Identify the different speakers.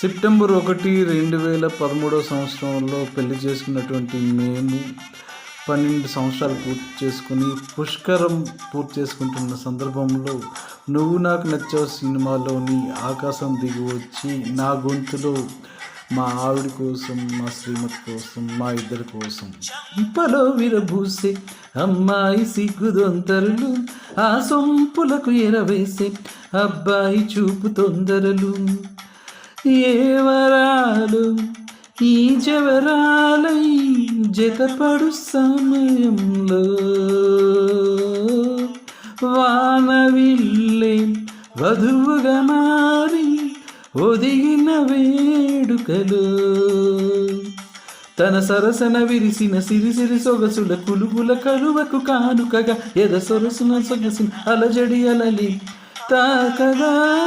Speaker 1: September ఒకటి రెండు వేల పదమూడవ సంవత్సరంలో పెళ్ళి చేసుకున్నటువంటి మేము పన్నెండు సంవత్సరాలు పూర్తి చేసుకుని పుష్కరం పూర్తి చేసుకుంటున్న సందర్భంలో నువ్వు నాకు నచ్చావు సినిమాలోని ఆకాశం దిగి వచ్చి నా గొంతులో మా ఆవిడ కోసం మా శ్రీమతి కోసం మా ఇద్దరి కోసం. ఇంపలో విరబూసే అమ్మాయి సిగ్గుదొందరలు ఆ సొంపులకు ఎరవేసే అబ్బాయి చూపు తొందరలు. ఏవరాలు ఈ జవరాలై జతపడు సమయంలో. వానవిల్లే వధువుగా మారి ఒదిగిన వేడుకలు. తన సరసన విరిసిన సిరిసిరి సొగసుల కులుగుల కలువకు కానుకగా ఎద సొరసున సొగసిన అలజడి అలలి తాకగా.